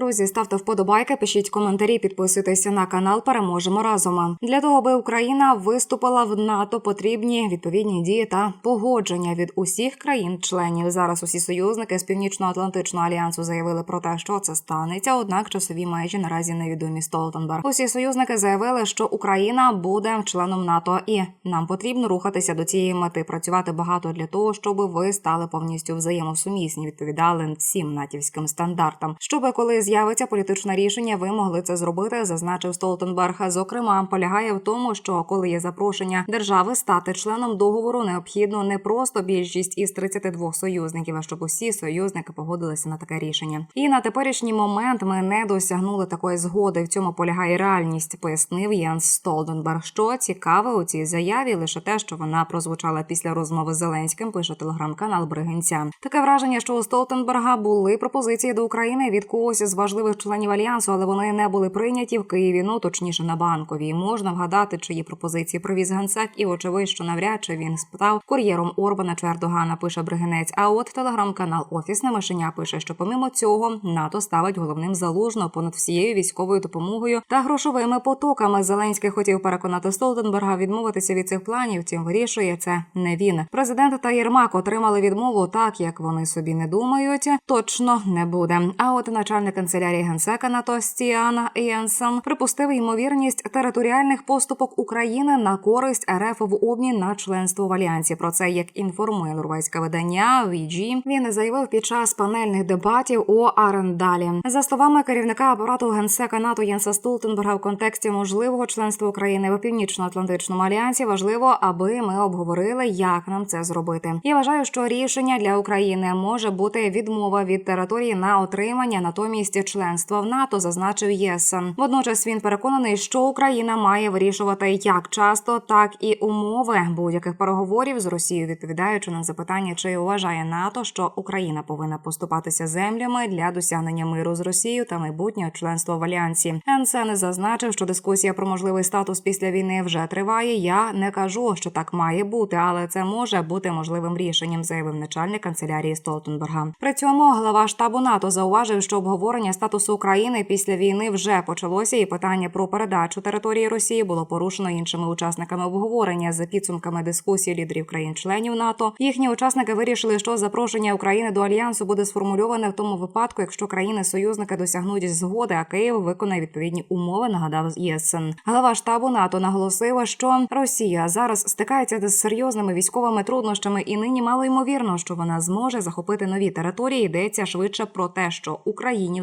Друзі, ставте вподобайки, пишіть коментарі, підписуйтеся на канал. Переможемо разом. Для того, аби Україна виступила в НАТО, потрібні відповідні дії та погодження від усіх країн-членів. Зараз усі союзники з північно-атлантичного альянсу заявили про те, що це станеться. Однак часові межі наразі невідомі Столтенберг. Усі союзники заявили, що Україна буде членом НАТО, і нам потрібно рухатися до цієї мети. Працювати багато для того, щоб ви стали повністю взаємосумісні. Відповідали всім натівським стандартам. Щоб коли з'явиться політичне рішення, ви могли це зробити, зазначив Столтенберг. Зокрема, полягає в тому, що коли є запрошення держави стати членом договору, необхідно не просто більшість із 32 союзників, а щоб усі союзники погодилися на таке рішення. І на теперішній момент ми не досягнули такої згоди. В цьому полягає реальність, пояснив Єнс Столтенберг. Що цікаве у цій заяві, лише те, що вона прозвучала після розмови з Зеленським, пише телеграм-канал Бригинця. Таке враження, що у Столтенберга були пропозиції до України від когось з важливих членів альянсу, але вони не були прийняті в Києві. Ну точніше на банковій. Можна вгадати, чиї пропозиції привіз генсек, і очевидь, що навряд чи він спитав кур'єром Орбана чи Ердогана, пише Бригинець. А от телеграм-канал Офісне мишеня пише, що помимо цього НАТО ставить головним залужно понад всією військовою допомогою та грошовими потоками. Зеленський хотів переконати Столтенберга відмовитися від цих планів. Втім, вирішує це не він. Президент та Єрмак отримали відмову так, як вони собі не думають. Точно не буде. А от начальник канцелярії генсека НАТО Стіан Єнсен припустив ймовірність територіальних поступок України на користь РФ в обмін на членство в альянсі. Про це як інформує норвезьке видання VG, Він заявив під час панельних дебатів у Арендалі. За словами керівника апарату генсека НАТО Єнса Столтенберга в контексті можливого членства України в північно-атлантичному альянсі важливо, аби ми обговорили, як нам це зробити. Я вважаю, що рішення для України може бути відмова від території на отримання, натомість членства в НАТО, зазначив ЄС. Водночас він переконаний, що Україна має вирішувати як часто, так і умови будь-яких переговорів з Росією, відповідаючи на запитання, чи вважає НАТО, що Україна повинна поступатися землями для досягнення миру з Росією та майбутнього членства в альянсі. Енсен зазначив, що дискусія про можливий статус після війни вже триває. Я не кажу, що так має бути, але це може бути можливим рішенням, заявив начальник канцелярії Столтенберга. При цьому глава штабу НАТО зауважив, що обговорення статусу України після війни вже почалося, і питання про передачу території Росії було порушено іншими учасниками обговорення за підсумками дискусії лідерів країн-членів НАТО. Їхні учасники вирішили, що запрошення України до альянсу буде сформульоване в тому випадку, якщо країни-союзники досягнуть згоди, а Київ виконає відповідні умови. Нагадав ЄСН. Глава штабу НАТО наголосив, що Росія зараз стикається з серйозними військовими труднощами, і нині мало ймовірно, що вона зможе захопити нові території. Йдеться швидше про те, що Україні